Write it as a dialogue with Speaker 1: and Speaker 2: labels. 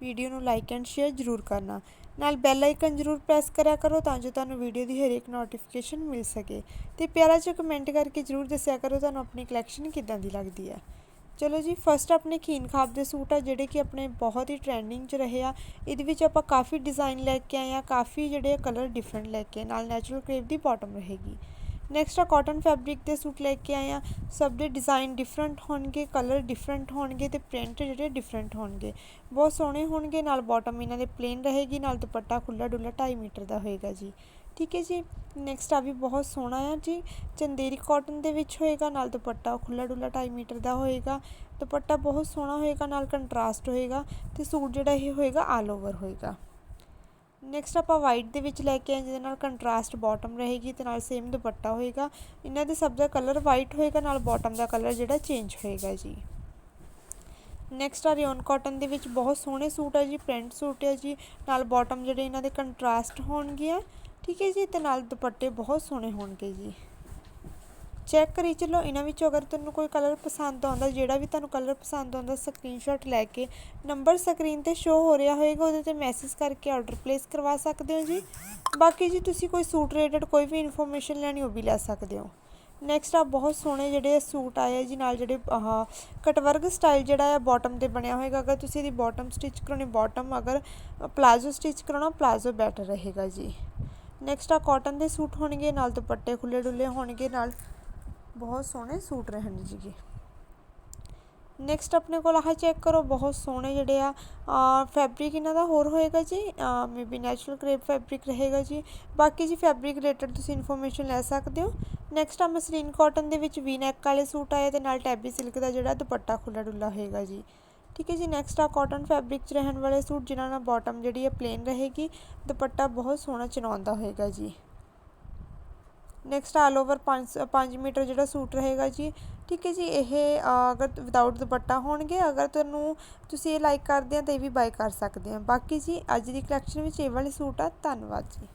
Speaker 1: Video ਨੂੰ like and share ਜ਼ਰੂਰ ਕਰਨਾ। ਨਾਲ ਬੈਲ ਆਈਕਨ ਜ਼ਰੂਰ ਪ੍ਰੈਸ ਕਰਿਆ ਕਰੋ ਤਾਂ ਜੋ ਤੁਹਾਨੂੰ ਵੀਡੀਓ ਦੀ ਹਰੇਕ ਨੋਟੀਫਿਕੇਸ਼ਨ ਮਿਲ ਸਕੇ। ਤੇ ਪਿਆਰਾ ਜਿਹਾ ਕਮੈਂਟ ਕਰਕੇ ਜ਼ਰੂਰ ਦੱਸਿਆ ਕਰੋ, ਤੁਹਾਨੂੰ ਆਪਣੀ ਕਲੈਕਸ਼ਨ ਕਿੱਦਾਂ ਦੀ ਲੱਗਦੀ ਹੈ। ਚਲੋ ਜੀ ਫਸਟ ਆਪਣੇ ਖੀਨ ਖਾਬ ਦੇ ਸੂਟ ਆ, ਜਿਹੜੇ ਕਿ ਆਪਣੇ ਬਹੁਤ ਹੀ ਟ੍ਰੈਂਡਿੰਗ 'ਚ ਰਹੇ ਆ। ਇਹਦੇ ਵਿੱਚ ਆਪਾਂ ਕਾਫੀ ਡਿਜ਼ਾਈਨ ਲੈ ਕੇ ਆਏ ਆ, ਕਾਫੀ ਜਿਹੜੇ ਕਲਰ ਡਿਫਰੈਂਟ ਲੈ ਕੇ ਨਾਲ ਨੈਚੁਰਲ ਕ੍ਰੇਪ ਦੀ ਬਾਟਮ ਰਹੇਗੀ। ਨੈਕਸਟ ਆ ਕਾਟਨ ਫੈਬਰਿਕ ਦੇ ਸੂਟ ਲੈ ਕੇ ਆਏ ਆ ਸਭ ਦੇ ਡਿਜ਼ਾਈਨ ਡਿਫਰੈਂਟ ਹੋਣਗੇ ਕਲਰ ਡਿਫਰੈਂਟ ਹੋਣਗੇ ਤੇ ਪ੍ਰਿੰਟ ਜਿਹੜੇ ਡਿਫਰੈਂਟ ਹੋਣਗੇ। ਬਹੁਤ ਸੋਹਣੇ ਹੋਣਗੇ, ਨਾਲ ਬਾਟਮ ਇਹਨਾਂ ਦੇ ਪਲੇਨ ਰਹੇਗੀ, ਨਾਲ ਦੁਪੱਟਾ ਖੁੱਲਾ ਡੁੱਲਾ 2.5 ਮੀਟਰ ਦਾ ਹੋਏਗਾ ਜੀ। ਠੀਕ ਹੈ ਜੀ। ਨੈਕਸਟ ਆ ਵੀ ਬਹੁਤ ਸੋਹਣਾ ਆ ਜੀ। ਚੰਦੇਰੀ ਕਾਟਨ ਦੇ ਵਿੱਚ ਹੋਏਗਾ, ਨਾਲ ਦੁਪੱਟਾ ਖੁੱਲਾ ਡੁੱਲਾ 2.5 ਮੀਟਰ ਦਾ ਹੋਏਗਾ। ਦੁਪੱਟਾ ਬਹੁਤ ਸੋਹਣਾ ਹੋਏਗਾ, ਨਾਲ ਕੰਟਰਾਸਟ ਹੋਏਗਾ ਤੇ ਸੂਟ ਜਿਹੜਾ ਇਹ ਹੋਏਗਾ ਆਲ ਓਵਰ ਹੋਏਗਾ। ਨੈਕਸਟ ਆਪਾਂ ਵਾਈਟ ਦੇ ਵਿੱਚ ਲੈ ਕੇ ਆਏ, ਜਿਹਦੇ ਨਾਲ ਕੰਟਰਾਸਟ ਬਾਟਮ ਰਹੇਗੀ ਤੇ ਨਾਲ ਸੇਮ ਦੁਪੱਟਾ ਹੋਏਗਾ। ਇਹਨਾਂ ਦੇ ਸਭ ਦਾ ਕਲਰ ਵਾਈਟ ਹੋਏਗਾ, ਨਾਲ ਬਾਟਮ ਦਾ ਕਲਰ ਜਿਹੜਾ ਚੇਂਜ ਹੋਏਗਾ ਜੀ। ਨੈਕਸਟ ਆ ਰਿਓਨ ਕਾਟਨ ਦੇ ਵਿੱਚ ਬਹੁਤ ਸੋਹਣੇ ਸੂਟ ਆ ਜੀ ਪ੍ਰਿੰਟ ਸੂਟ ਆ ਜੀ, ਨਾਲ ਬਾਟਮ ਜਿਹੜੇ ਇਹਨਾਂ ਦੇ ਕੰਟਰਾਸਟ ਹੋਣਗੇ ਆ, ਠੀਕ ਹੈ ਜੀ, ਤੇ ਨਾਲ ਦੁਪੱਟੇ ਬਹੁਤ ਸੋਹਣੇ ਹੋਣਗੇ ਜੀ। ਚੈੱਕ ਕਰੀ ਚੱਲੋ ਇਹਨਾਂ ਵਿੱਚੋਂ ਅਗਰ ਤੁਹਾਨੂੰ ਕੋਈ ਕਲਰ ਪਸੰਦ ਆਉਂਦਾ, ਜਿਹੜਾ ਵੀ ਤੁਹਾਨੂੰ ਕਲਰ ਪਸੰਦ ਆਉਂਦਾ ਸਕਰੀਨਸ਼ਾਟ ਲੈ ਕੇ ਨੰਬਰ ਸਕਰੀਨ ਤੇ ਸ਼ੋ ਹੋ ਰਿਹਾ ਹੋਏਗਾ, ਉਹਦੇ ਤੇ ਮੈਸੇਜ ਕਰਕੇ ਆਰਡਰ ਪਲੇਸ ਕਰਵਾ ਸਕਦੇ ਹੋ ਜੀ। ਬਾਕੀ ਜੀ ਤੁਸੀਂ ਕੋਈ ਸੂਟ ਰਿਲੇਟਡ ਕੋਈ ਵੀ ਇਨਫੋਰਮੇਸ਼ਨ ਲੈਣੀ, ਉਹ ਵੀ ਲੈ ਸਕਦੇ ਹੋ। ਨੈਕਸਟ ਆ, ਬਹੁਤ ਸੋਹਣੇ ਜਿਹੜੇ ਸੂਟ ਆਏ ਆ ਜੀ, ਨਾਲ ਜਿਹੜੇ ਆਹ ਕਟਵਰਗ ਸਟਾਈਲ ਜਿਹੜਾ ਆ ਬਾਟਮ ਤੇ ਬਣਿਆ ਹੋਏਗਾ। ਅਗਰ ਤੁਸੀਂ ਇਹਦੀ ਬਾਟਮ ਸਟਿਚ ਕਰਾਉਣੀ ਬਾਟਮ ਅਗਰ ਪਲਾਜ਼ੋ ਸਟਿਚ ਕਰਾਉਣਾ ਪਲਾਜ਼ੋ ਬੈਟਰ ਰਹੇਗਾ ਜੀ। ਨੈਕਸਟ ਆ ਕਾਟਨ ਦੇ ਸੂਟ ਹੋਣਗੇ, ਨਾਲ ਦੁਪੱਟੇ ਖੁੱਲੇ ਡੁੱਲੇ ਹੋਣਗੇ, ਨਾਲ ਬਹੁਤ ਸੋਹਣੇ ਸੂਟ ਰਹਿਣ ਜੀਗੇ ਨੈਕਸਟ ਆਪਣੇ ਕੋਲ ਆਹ ਚੈੱਕ ਕਰੋ, ਬਹੁਤ ਸੋਹਣੇ ਜਿਹੜੇ ਆ ਫੈਬਰਿਕ ਇਹਨਾਂ ਦਾ ਹੋਰ ਹੋਏਗਾ ਜੀ ਮੇਬੀ ਨੈਚੁਰਲ ਕ੍ਰੇਪ ਫੈਬਰਿਕ ਰਹੇਗਾ ਜੀ। ਬਾਕੀ ਜੀ ਫੈਬਰਿਕ ਰਿਲੇਟਡ ਤੁਸੀਂ ਇਨਫੋਰਮੇਸ਼ਨ ਲੈ ਸਕਦੇ ਹੋ। ਨੈਕਸਟ ਆ ਮਸਲੀਨ ਕਾਟਨ ਦੇ ਵਿੱਚ ਵੀ ਨੈਕ ਵਾਲੇ ਸੂਟ ਆਏ ਤੇ ਨਾਲ ਟੈਬੀ ਸਿਲਕ ਦਾ ਜਿਹੜਾ ਦੁਪੱਟਾ ਖੁੱਲਾ ਡੁੱਲਾ ਹੋਏਗਾ ਜੀ। ਠੀਕ ਹੈ ਜੀ ਨੈਕਸਟ ਆ ਕਾਟਨ ਫੈਬਰਿਕ 'ਚ ਰਹਿਣ ਵਾਲੇ ਸੂਟ ਜਿਨ੍ਹਾਂ ਨਾਲ ਬਾਟਮ ਜਿਹੜੀ ਹੈ ਪਲੇਨ ਰਹੇਗੀ, ਦੁਪੱਟਾ ਬਹੁਤ ਸੋਹਣਾ ਚਨਾਉਂਦਾ ਹੋਏਗਾ ਜੀ। ਨੈਕਸਟ ਆਲ ਓਵਰ 5 5 ਮੀਟਰ ਜਿਹੜਾ ਸੂਟ ਰਹੇਗਾ ਜੀ। ਠੀਕ ਹੈ ਜੀ, ਇਹ ਅਗਰ ਵਿਦਆਊਟ ਦੁਪੱਟਾ ਹੋਣਗੇ, ਅਗਰ ਤੁਹਾਨੂੰ ਤੁਸੀਂ ਇਹ ਲਾਈਕ ਕਰਦੇ ਆ ਤਾਂ ਇਹ ਵੀ ਬਾਏ ਕਰ ਸਕਦੇ ਆ। ਬਾਕੀ ਜੀ, ਅੱਜ ਦੀ ਕਲੈਕਸ਼ਨ ਵਿੱਚ ਇਹ ਵਾਲੇ ਸੂਟ ਆ। ਧੰਨਵਾਦ ਜੀ।